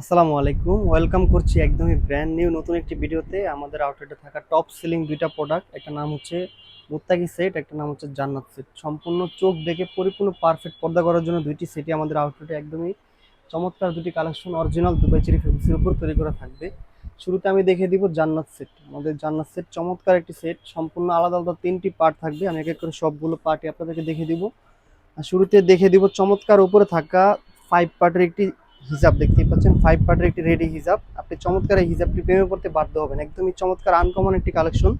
আসসালামু আলাইকুম। ওয়েলকাম করছি একদমই ব্র্যান্ড নিউ নতুন একটি ভিডিওতে। আমাদের আউটলেটে থাকা টপ সেলিং দুইটা প্রোডাক্ট একটা নাম হচ্ছে মুত্তাকি সেট একটা নাম হচ্ছে জান্নাত সেট সম্পূর্ণ চোখ দেখে পরিপূর্ণ পারফেক্ট পর্দা করার জন্য দুইটি সেটই আমাদের আউটলেটে একদমই চমৎকার দুটি কালেকশন অরিজিনাল দুবাই চেরি ফেব্রিক্সের উপর তৈরি করা থাকবে। শুরুতে আমি দেখে দিব জান্নাত সেট আমাদের জান্নাত সেট চমৎকার একটি সেট সম্পূর্ণ আলাদা আলাদা তিনটি পার্ট থাকবে। আমি এক এক করে সবগুলো পার্টই আপনাদেরকে দেখে দিব। আর শুরুতে দেখে দিব চমৎকার উপরে থাকা ফাইভ পার্টের একটি হিজাব দেখতেই পাচ্ছেন ফাইভ পার্টের একটি রেডি হিজাব। আপনি চমৎকার এই হিজাবটি প্রেমে পড়তে বাধ্য হবেন। একদমই চমৎকার আনকমন একটি কালেকশন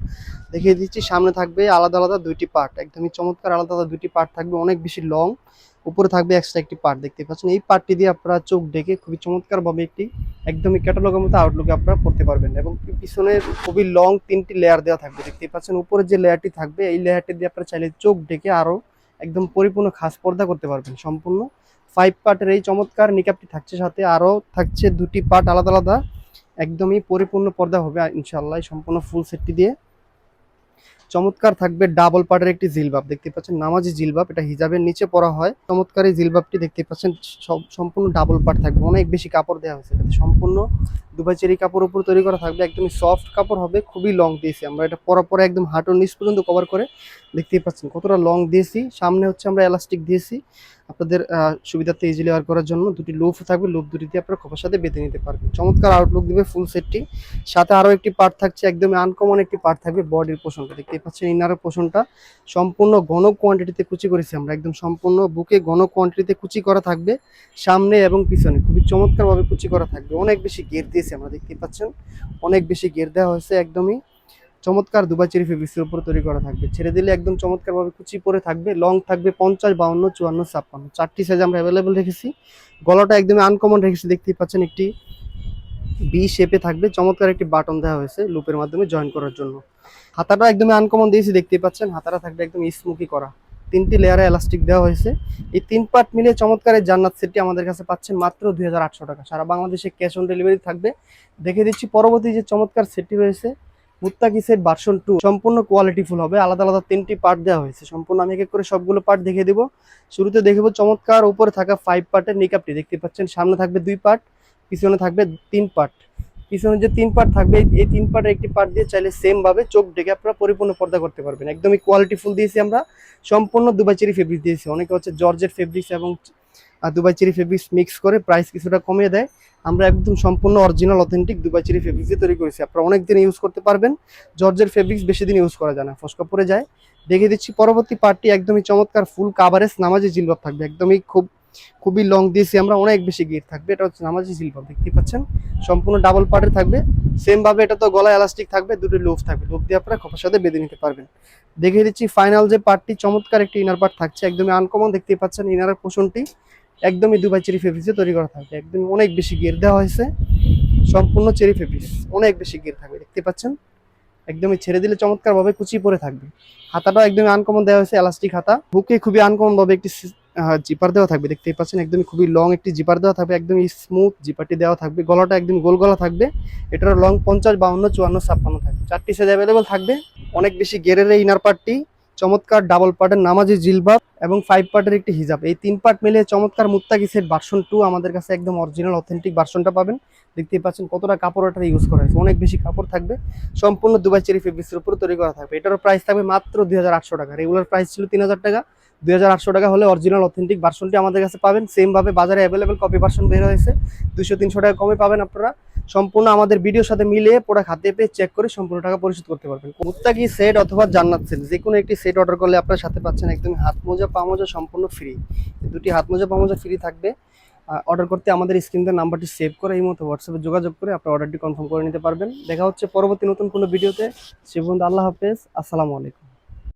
দেখিয়ে দিচ্ছি, সামনে থাকবে আলাদা আলাদা দুইটি পার্ট একদমই চমৎকার আলাদা আলাদা দুইটি পার্ট থাকবে, অনেক বেশি লং উপরে থাকবে এক্সট্রা একটি পার্ট দেখতে পাচ্ছেন। এই পার্টটি দিয়ে আপনারা চোখ ডেকে খুবই চমৎকারভাবে একটি, একদমই ক্যাটালগের মতো আউটলুকে আপনারা পড়তে পারবেন। এবং পিছনে খুবই লং তিনটি লেয়ার দেওয়া থাকবে, দেখতেই পাচ্ছেন। উপরে যে লেয়ারটি থাকবে, এই লেয়ারটি দিয়ে আপনারা চাইলে চোখ ডেকে আরও একদম পরিপূর্ণ খাস পর্দা করতে পারবেন, সম্পূর্ণ। ফাইভ পার্টের এই চমৎকার নিকাপটি থাকছে সাথে। আরও থাকছে দুটি পার্ট আলাদা আলাদা। একদমই পরিপূর্ণ পর্দা হবে ইনশাল্লাহ সম্পূর্ণ ফুল সেটটি দিয়ে। চমৎকার থাকবে ডাবল পার্টের একটি জিলবাব। দেখতে পাচ্ছেন, নামাজি জিলবাব, এটা হিজাবের নিচে পরা হয়। চমৎকার এই জিলবাবটি দেখতে পাচ্ছেন সম্পূর্ণ ডাবল পার্ট থাকবে। অনেক বেশি কাপড় দেওয়া হয়েছে এটাতে। সম্পূর্ণ দুবাই চেরি কাপড় উপর তৈরি করা থাকবে। একদমই সফট কাপড় হবে, খুবই লং দিয়েছি আমরা। এটা পরা পরে একদম হাঁটুর নিচ পর্যন্ত কভার করে দেখতেই পাচ্ছেন কতটা লং দিয়েছি। সামনে হচ্ছে আমরা এলাস্টিক দিয়েছি। আপনাদের সুবিধার্থে ইজিলি ওয়ার করার জন্য দুটি লুপ থাকবে। লুপ দুটি দিয়ে আপনারা খোপার সাথে বেঁধে নিতে পারবেন। চমৎকার আউটলুক দিবে ফুল সেটটি সাথে আরও একটি পার্ট থাকছে একদমই আনকমন একটি পার্ট থাকবে বডির পোষণটা। দেখতেই পাচ্ছেন ইনারের পোষণটা। সম্পূর্ণ ঘন কোয়ান্টিটিতে কুচি করেছি আমরা। একদম সম্পূর্ণ বুকে ঘন কোয়ান্টিটিতে কুচি করা থাকবে। সামনে এবং পিছনে খুবই চমৎকারভাবে কুচি করা থাকবে। অনেক বেশি গের দিয়েছি আমরা, দেখতেই পাচ্ছেন। অনেক বেশি গের দেওয়া হয়েছে একদমই। চমৎকার দুবাই চেরি ফেব্রিক্সের উপর তৈরি করা থাকবে। ছেড়ে দিলে একদম চমৎকারভাবে কুচি পরে থাকবে লং থাকবে পঞ্চাশ, বাউন্ন, চুয়ান্ন, ছাপ্পান্ন। চারটি সাইজ আমরা অ্যাভেলেবেল রেখেছি। গলাটা একদমই আনকমন রেখেছি, দেখতেই পাচ্ছেন একটি বি শেপে থাকবে। চমৎকার একটি বাটন দেওয়া হয়েছে লুপের মাধ্যমে জয়েন করার জন্য। হাতাটা একদমই আনকমন দিয়েছি, দেখতেই পাচ্ছেন। হাতাটা থাকবে একদম স্মুকি করা। তিনটি লেয়ারে এলাস্টিক দেওয়া হয়েছে। এই তিন পার্ট মিলে চমৎকারের জান্নাত সেটটি আমাদের কাছে পাচ্ছেন মাত্র দুই হাজার আটশো টাকা। সারা বাংলাদেশে ক্যাশ অন ডেলিভারি থাকবে। দেখে দিচ্ছি পরবর্তী যে চমৎকার সেটটি রয়েছে মুত্তাকি সেট ভার্সন টু সম্পূর্ণ কোয়ালিটিফুল হবে। আলাদা আলাদা তিনটি পার্ট দেওয়া হয়েছে। সম্পূর্ণ আমি এক করে সবগুলো পার্ট দেখিয়ে দেবো। শুরুতে দেখব চমৎকার উপরে থাকা ফাইভ পার্টের নিকাপটি দেখতে পাচ্ছেন, সামনে থাকবে দুই পার্ট পিছনে থাকবে তিন পার্ট পিছনে যে তিন পার্ট থাকবে, এই- তিন পার্টের একটি পার্ট দিয়ে চাইলে সেম ভাবে চোখ ডেকে আপনারা পরিপূর্ণ পর্দা করতে পারবেন। একদমই কোয়ালিটি ফুল দিয়েছি আমরা। সম্পূর্ণ দুবাই চেরি ফেব্রিক দিয়েছি। অনেকে হচ্ছে জর্জের ফেব্রিক্স এবং দুবাই চেরি ফেব্রিক্স মিক্স করে প্রাইস কিছুটা কমিয়ে দেয়। আমরা একদম সম্পূর্ণ original authentic Dubai cherry fabrics দিয়ে তৈরি করেছি। আপনারা অনেক দিন ইউজ করতে পারবেন। জর্জের ফেব্রিক্স বেশি দিন ইউজ করা যায় না। ফসকা পরে যায়। দেখে দিচ্ছি, পরবর্তী পার্টটি একদমই চমৎকার ফুল কাভারেজ নামাজি জিলবাব থাকবে। একদমই খুব, খুবই লং দিয়েছি আমরা, অনেক বেশি গিট থাকবে। এটা হচ্ছে নামাজি জিলবাব দেখতে পাচ্ছেন। সম্পূর্ণ ডাবল পার্টের থাকবে। সেম ভাবে এটা তো গলায় এলাস্টিক থাকবে দুটো লুপ থাকবে। লুপ দিয়ে আপনারা খোপার সাথে বেঁধে নিতে পারবেন। দেখে দিচ্ছি ফাইনাল যে পার্টটি চমৎকার একটি ইনার পার্ট থাকছে। একদমই আনকমন দেখতেই পাচ্ছেন ইনারের পোষণটি একদমই দুবাই চেরি ফেব্রিক্সে তৈরি করা থাকবে একদম অনেক বেশি গিয়ার দেওয়া হয়েছে। সম্পূর্ণ চেরি ফেব্রিক্স অনেক বেশি গিয়ার থাকবে, দেখতে পাচ্ছেন? একদমই ছেড়ে দিলে চমৎকার ভাবে কুচি পরে থাকবে। হাতাটাও একদমই আনকমন দেওয়া হয়েছে এলাস্টিক হাতা। বুকে খুবই আনকমন ভাবে একটি জিপার দেওয়া থাকবে, দেখতেই পাচ্ছেন? একদমই খুবই লং একটি জিপার দেওয়া থাকবে, একদমই স্মুথ জিপারটি দেওয়া থাকবে। গলাটা একদম গোল গলা থাকবে। এটার লং পঞ্চাশ, বাউন্ন, চুয়ান্ন, ছাপ্পান্ন থাকবে। চারটি সাইজ অ্যাভেলেবেল থাকবে। অনেক বেশি গেরের এই ইনার পার্টটি চমৎকার ডাবল পার্টের নামাজি জিলবাব এবং ফাইভ পার্টের একটি হিজাব। এই তিন পার্ট মিলে চমৎকার মুত্তাকি সেট ভার্সন টু আমাদের কাছে একদম অরিজিনাল অথেন্টিক ভার্সনটা পাবেন। দেখতেই পাচ্ছেন কতটা কাপড় এটা ইউজ করা হয়েছে। অনেক বেশি কাপড় থাকবে। সম্পূর্ণ দুবাই চেরি ফেব্রিক্সের উপর তৈরি করা থাকবে। এটারও প্রাইস থাকবে মাত্র দুই হাজার আটশো টাকা। রেগুলার প্রাইস ছিল তিন হাজার টাকা। দুই হাজার আটশো টাকা হলে অরিজিনাল অথেন্টিক ভার্সনটি আমাদের কাছে পাবেন। সেমভাবে বাজারে অ্যাভেলেবেল কপি ভার্সন বের হয়েছে। দুশো তিনশো টাকা কমে পাবেন আপনারা। সম্পূর্ণ আমাদের ভিডিওর সাথে মিলিয়ে প্রোডাক্ট হাতে পেয়ে চেক করে সম্পূর্ণ টাকা পরিশোধ করতে পারবেন। মুত্তাকি সেট অথবা জান্নাত সেট যে কোনো একটি সেট অর্ডার করলে আপনার সাথে পাচ্ছেন একদম হাত মোজা, পা মোজা সম্পূর্ণ ফ্রি দুটি হাত মোজা, পা মোজা ফ্রি থাকবে। অর্ডার করতে আমাদের স্ক্রিনতে নাম্বারটি সেভ করে, এই মতো হোয়াটসঅ্যাপে যোগাযোগ করে আপনার অর্ডারটি কনফার্ম করে নিতে পারবেন। দেখা হচ্ছে পরবর্তী নতুন কোনো ভিডিওতে সে আল্লাহ হাফেজ। আসসালামু আলাইকুম।